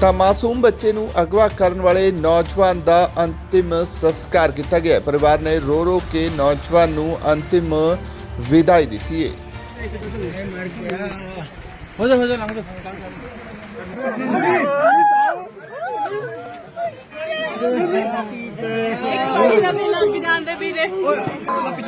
ਤਾਂ ਮਾਸੂਮ ਬੱਚੇ ਨੂੰ ਅਗਵਾ ਕਰਨ ਵਾਲੇ ਨੌਜਵਾਨ ਦਾ ਅੰਤਿਮ ਸੰਸਕਾਰ ਕੀਤਾ ਗਿਆ ਪਰਿਵਾਰ ਨੇ ਰੋ ਰੋ ਕੇ ਨੌਜਵਾਨ ਨੂੰ ਅੰਤਿਮ ਵਿਦਾਈ ਦਿੱਤੀ ਹੈ। ਹੋ ਜਾ। ਹੋ ਜਾ ਲੰਘ ਜਾ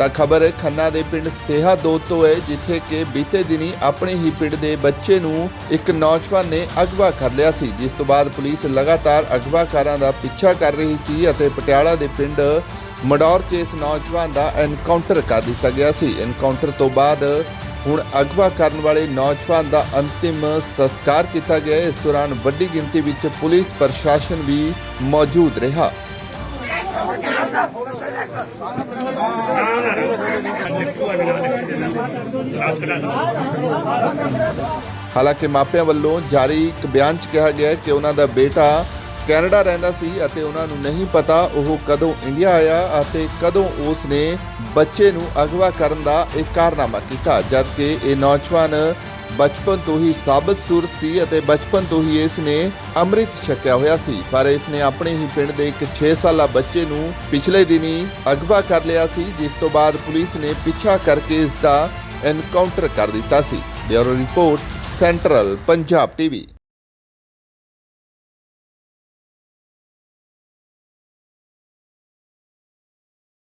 ਤਾਂ ਖਬਰ ਖੰਨਾ ਦੇ ਪਿੰਡ ਸੇਹਾ ਦੋ ਤੋਂ ਹੈ, ਜਿੱਥੇ ਕਿ ਬੀਤੇ ਦਿਨੀ ਆਪਣੇ ਹੀ ਪਿੰਡ ਦੇ ਬੱਚੇ ਨੂੰ ਇੱਕ ਨੌਜਵਾਨ ਨੇ ਅਗਵਾ ਕਰ ਲਿਆ ਸੀ, ਜਿਸ ਤੋਂ ਬਾਅਦ ਪੁਲਿਸ ਲਗਾਤਾਰ ਅਗਵਾਕਾਰਾਂ ਦਾ ਪਿੱਛਾ ਕਰ ਰਹੀ ਸੀ ਅਤੇ ਪਟਿਆਲਾ ਦੇ ਪਿੰਡ ਮਡੌਰ 'ਚ ਇਸ ਨੌਜਵਾਨ ਦਾ ਐਨਕਾਊਂਟਰ ਕਰ ਦਿੱਤਾ ਗਿਆ ਸੀ। ਐਨਕਾਊਂਟਰ ਤੋਂ ਬਾਅਦ ਹੁਣ ਅਗਵਾ ਕਰਨ ਵਾਲੇ ਨੌਜਵਾਨ ਦਾ ਅੰਤਿਮ ਸੰਸਕਾਰ ਕੀਤਾ ਗਿਆ ਇਸ ਦੌਰਾਨ ਵੱਡੀ ਗਿਣਤੀ ਵਿੱਚ ਪੁਲਿਸ ਪ੍ਰਸ਼ਾਸਨ ਵੀ ਮੌਜੂਦ ਰਿਹਾ। ਹਾਲਾਂਕਿ ਮਾਪਿਆਂ ਵੱਲੋਂ ਜਾਰੀ ਇੱਕ ਬਿਆਨ 'ਚ ਕਿਹਾ ਗਿਆ ਕਿ ਉਹਨਾਂ ਦਾ ਬੇਟਾ ਕੈਨੇਡਾ ਰਹਿੰਦਾ ਸੀ ਅਤੇ ਉਹਨਾਂ ਨੂੰ ਨਹੀਂ ਪਤਾ ਉਹ ਕਦੋਂ ਇੰਡੀਆ ਆਇਆ ਅਤੇ ਕਦੋਂ ਉਸ ਨੇ ਬੱਚੇ ਨੂੰ ਅਗਵਾ ਕਰਨ ਦਾ ਇਹ ਕਾਰਨਾਮਾ ਕੀਤਾ, ਜਦਕਿ ਇਹ ਨੌਜਵਾਨ ਬਚਪਨ ਤੋਂ ਹੀ ਸਾਬਤ ਸੂਰਤ ਸੀ ਅਤੇ ਬਚਪਨ ਤੋਂ ਹੀ ਇਸ ਨੇ ਅੰਮ੍ਰਿਤ ਛਕਿਆ ਹੋਇਆ ਸੀ। ਪਰ ਇਸ ਨੇ ਆਪਣੇ ਹੀ ਪਿੰਡ ਦੇ ਇੱਕ 6 ਸਾਲਾ ਬੱਚੇ ਨੂੰ ਪਿਛਲੇ ਦਿਨੀ ਅਗਵਾ ਕਰ ਲਿਆ ਸੀ, ਜਿਸ ਤੋਂ ਬਾਅਦ ਪੁਲਿਸ ਨੇ ਪਿੱਛਾ ਕਰਕੇ ਇਸ ਦਾ ਐਨਕਾਊਂਟਰ ਕਰ ਦਿੱਤਾ ਸੀ। Bureau report, central Punjab TV